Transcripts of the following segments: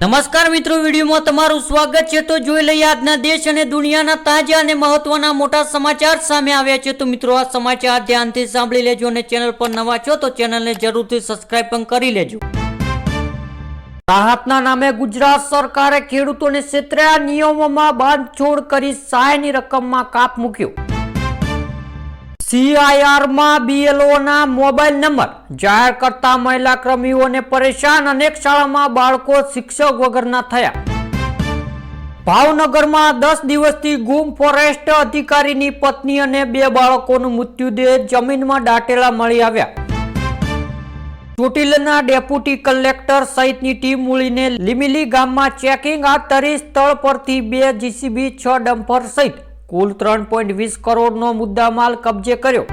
નમસ્કાર મિત્રો, વિડીયોમાં તમારું સ્વાગત છે. તો જોઈ લઈએ આજના દેશ અને દુનિયાના તાજા અને મહત્વના મોટા સમાચાર સામે આવ્યા છે. તો મિત્રો, આ સમાચાર ધ્યાનથી સાંભળી લેજો અને ચેનલ પર નવા છો તો ચેનલને જરૂરથી સબસ્ક્રાઇબ પણ કરી લેજો. રાહતના નામે ગુજરાત સરકારે ખેડૂતોને ક્ષેત્રે નિયમોમાં બાંધછોડ કરી સહાયની રકમમાં કાપ મૂક્યો. સીઆઈઆરમાં બીએલઓના મોબાઈલ નંબર જાહેર કરતા મહિલા કર્મીઓને પરેશાન અનેક શાળામાં બાળકો શિક્ષક વગરના થયા. ભાવનગરમાં દસ દિવસથી ગુમ ફોરેસ્ટ અધિકારીની પત્ની અને બે બાળકોનું મૃત્યુદેહ જમીનમાં દાટેલા મળી આવ્યા. ચોટીલના ડેપ્યુટી કલેક્ટર સહિતની ટીમ મૂળીને લીમીલી ગામમાં ચેકિંગ હાથ ધરી સ્થળ પરથી બે જીસીબી છ ડમ્પર સહિત કુલ ત્રણ પોઈન્ટ વીસ કરોડનો મુદ્દામાલ કબજે કર્યો.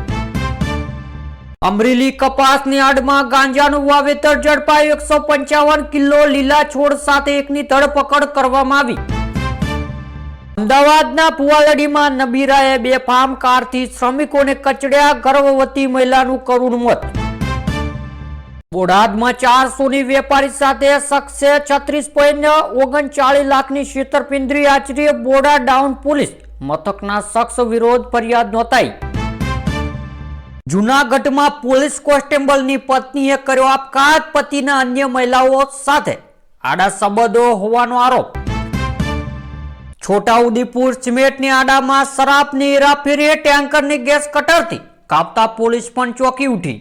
અમરેલી કપાસની આડમાં ગાંજાનું વાવેતર ઝડપાયું. એકસો પંચાવન કિલો લીલા છોડ સાથે એકની ધરપકડ કરવામાં આવી. અમદાવાદના પુવાલડીમાં નબીરાએ બે ફાર્મ કારથી શ્રમિકોને કચડ્યા. ગર્ભવતી મહિલાનું કરુણ મોત. બોડાદમાં ચારસોની વેપારી સાથે શખ્સે છત્રીસ પોઈન્ટ ઓગણચાળીસ લાખની છેતરપિંડી આચરી. બોડા ડાઉન પોલીસ મથકના શખ્સ વિરોધ ફરિયાદ નોંધાઈ. જુનાગઢમાં પોલીસ કોન્સ્ટેબલની પત્નીએ કર્યો આપઘાત, પતિના અન્ય મહિલાઓ સાથે આડા સંબંધો હોવાનો આરોપ. છોટાઉદેપુર સિમેન્ટની આડામાં શરાબની હેરાફેરી, ટેન્કરની ગેસ કટરથી કાપતા પોલીસ પણ ચોકી ઉઠી.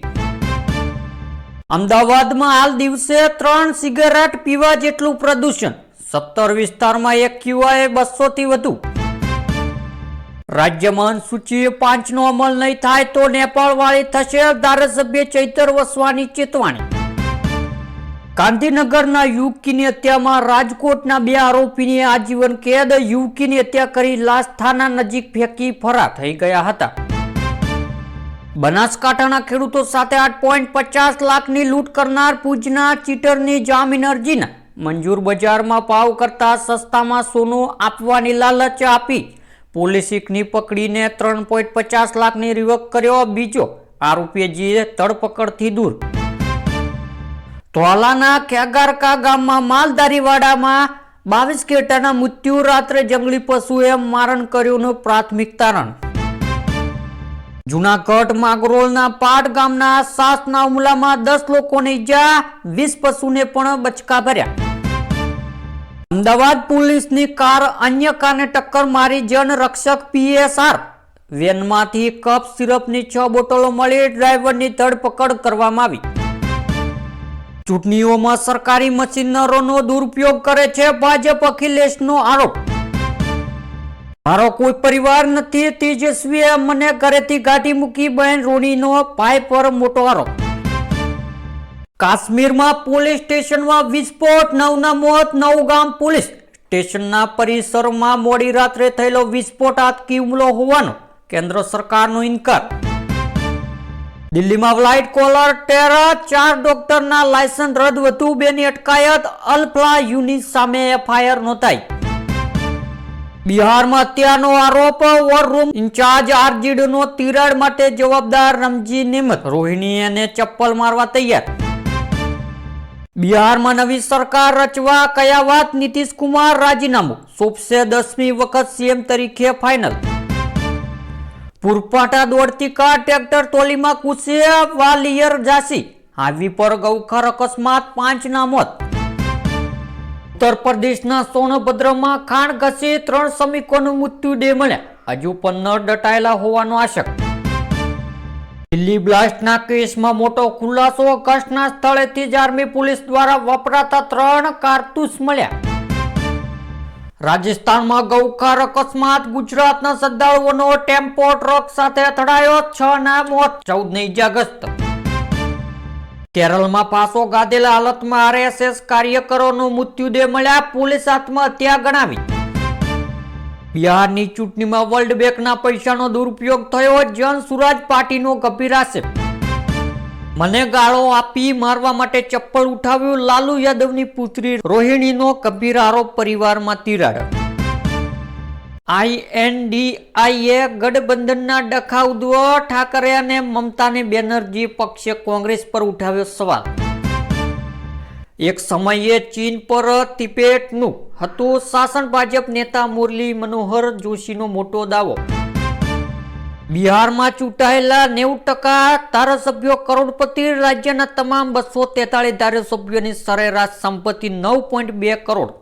અમદાવાદમાં હાલ દિવસે ત્રણ સિગારેટ પીવા જેટલું પ્રદૂષણ. સત્તર વિસ્તારમાં એક ક્યુઆએ બસો થી વધુ રાજ્યમાં સૂચિ પાંચનો અમલ નહીં થાય તો નેપાળવાળી થશે ધારાસભ્ય ચૈતર વસવાની ચેતવાણી. ગાંધીનગરના યુવકીની હત્યામાં રાજકોટના બે આરોપીને આજીવન કેદ. યુવકીની હત્યા કરી લાશ થાના નજીક ફેંકી ફરાર થઈ ગયા હતા. બનાસકાંઠાના ખેડૂતો સાથે આઠ પોઈન્ટ પચાસ લાખની લૂંટ કરનાર પૂજના ચીટરની જામીન અરજીના. મંજૂર બજારમાં ભાવ કરતા સસ્તામાં સોનું આપવાની લાલચ આપી. પોલીસ એકની પકડીને ત્રણ પોઈન્ટ પચાસ લાખની રિવક કર્યો બીજો આરોપી જીએ ધરપકડથી દૂર. ધોલાના ખેગારકા ગામમાં માલધારીવાડામાં બાવીસ કેટાના મૃત્યુ, રાત્રે જંગલી પશુએ મારણ કર્યુંનું પ્રાથમિક તારણ. જુનાગઢ માગરોલના પાટ ગામના સાસના હુમલામાં દસ લોકોને ઈજા, વીસ પશુને પણ બચકા ભર્યા. અમદાવાદ પોલીસની કાર અન્ય કારને ટક્કર મારી જનરક્ષક પીએસઆર. વેનમાંથી કપ, સિરપની છ બોટલો મળી ડ્રાઈવરની ધરપકડ કરવામાં આવી. ચૂંટણીઓમાં સરકારી મશીનરોનો દુરુપયોગ કરે છે ભાજપ અખિલેશનો આરોપ. મારો કોઈ પરિવાર નથી, તેજસ્વીએ મને ઘરેથી ગાડી મૂકી બહેન રોણીનો ભાઈ પર મોટો આરોપ. કાશ્મીરમાં પોલીસ સ્ટેશનમાં વિસ્ફોટ, નવના મોત, નવગામ પોલીસ સ્ટેશનના પરિસરમાં મોડી રાત્રે થયેલો વિસ્ફોટ આતકી હુમલો હોવાનો કેન્દ્ર સરકારનો ઇનકાર. દિલ્હીમાં વ્લાઇટ કોલર ટેરર ચાર ડોક્ટરના લાયસન્સ રદ, વધુ બેની અટકાયત અલ્ફલા યુનિટ સામે એફઆઈઆર નોંધાઈ. બિહારમાં હત્યાનો આરોપ વોર રૂમ ઇન્ચાર્જ આરજીડીનો તિરાડ માટે જવાબદાર રમજી નિમત. રોહિણીને ચપ્પલ મારવા તૈયાર. બિહારમાં નવી સરકાર રચવા કયા વાત નીતિશ કુમાર રાજીનામું? સોંપશે દસમી વખત સીએમ તરીકે ફાઇનલ પૂરપાટા દોડતી કાર ટ્રેક્ટર ટોલીમાં કૂદશે વાલિયર જાસી હાઈવે પર ગૌખર અકસ્માત, પાંચના મોત. ઉત્તર પ્રદેશના સોનભદ્રમાં ખાણ ઘસી ત્રણ શ્રમિકોનું મૃત્યુદેહ મળ્યા. હજુ ન દટાયેલા હોવાનો આશક. દિલ્હી બ્લાસ્ટના કેસમાં મોટો ખુલાસો ઘટના સ્થળેથી જ આર્મી પોલીસ દ્વારા વપરાતા ત્રણ કારતૂસ મળ્યા. રાજસ્થાનમાં ગૌકાર અકસ્માત, ગુજરાતના શ્રદ્ધાળુઓનો ટેમ્પો ટ્રક સાથે અથડાયો, છ ના મોત ચૌદ ને ઇજાગ્રસ્ત. કેરળમાં પાસો ગાધેલા હાલતમાં આરએસએસ કાર્યકરોનું મૃત્યુદેહ મળ્યા, પોલીસ આત્મહત્યા ગણાવી. બિહારની ચૂંટણીમાં વર્લ્ડ બેંકના પૈસાનો દુરુપયોગ થયો જન સુરાજ પાર્ટીનો ગંભીર મને ગાળો આપી મારવા માટે ચપ્પલ ઉઠાવ્યું લાલુ યાદવની પુત્રી રોહિણીનો કબીર આરોપ પરિવારમાં તિરાડ. આઈએનડીઆઈએ ગઠબંધનના ડખા ઉદ્ધવ ઠાકરે અને મમતાને બેનર્જી પક્ષે કોંગ્રેસ પર ઉઠાવ્યો સવાલ. એક સમયે ચીન પર તિબેટનું હતું શાસન. ભાજપ નેતા મુરલી મનોહર જોશીનો મોટો દાવો. બિહારમાં ચૂંટાયેલા નેવું ટકા ધારાસભ્યો કરોડપતિ, રાજ્યના તમામ બસો તેતાળીસ ધારાસભ્યોની સરેરાશ સંપત્તિ નવ પોઈન્ટ બે કરોડ.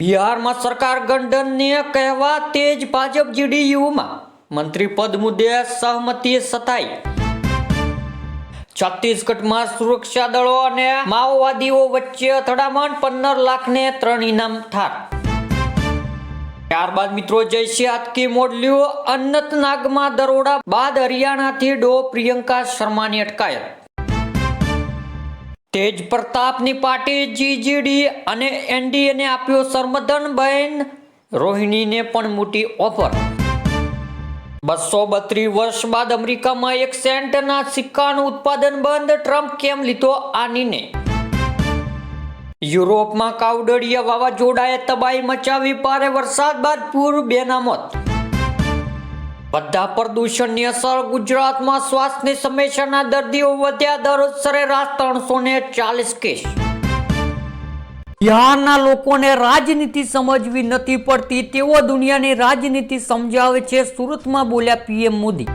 બિહારમાં સરકાર ગંડનને કહેવા તેજ ભાજપ જીડીયુમાં મંત્રી પદ મુદ્દે સહમતિ સતાઈ. છત્તીસગઢમાં સુરક્ષા દળો અને માઓવાદીઓ વચ્ચે અથડામણ પંદર લાખને ત્રણ ઇનામ ઠાર. ત્યારબાદ મિત્રો જયસિંહ હાથકી મોડલ્યું. અનંતનાગમાં દરોડા બાદ હરિયાણાથી ડો પ્રિયંકા શર્માની અટકાયત. તેજ પ્રતાપની પાર્ટી જીજીડી અને એનડીએને આપ્યો સરમદન બહેન રોહિણીને પણ મોટી ઓફર. બસો બત્રીસ વર્ષ બાદ અમેરિકામાં એક સેન્ટના સિક્કાનું ઉત્પાદન બંધ. ટ્રમ્પ કેમ લીધો આ નિર્ણય? યુરોપમાં કાવડળિયા વાવાઝોડાએ તબાહી મચાવી. ભારે વરસાદ બાદ પૂર બેના મોત બધા પ્રદૂષણની અસર. ગુજરાતમાં શ્વાસની સમસ્યાના દર્દીઓ વધ્યા. દરરોજ સરેરાશ ત્રણસો ને ચાલીસ કેસ. બિહારના લોકોને રાજનીતિ સમજવી નથી પડતી, તેઓ દુનિયાની રાજનીતિ સમજાવે છે, સુરતમાં બોલ્યા પીએમ મોદી.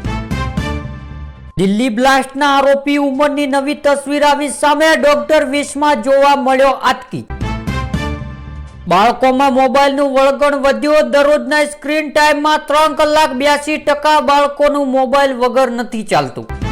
દિલ્હી બ્લાસ્ટના આરોપી ઉમરની નવી તસવીર આવી સામે ડોક્ટર વિશમાં જોવા મળ્યો આતકી. બાળકોમાં મોબાઈલનું વળગણ વધ્યો, દરરોજના સ્ક્રીન ટાઈમમાં ત્રણ કલાક બ્યાસી ટકા બાળકોનું મોબાઈલ વગર નથી ચાલતું.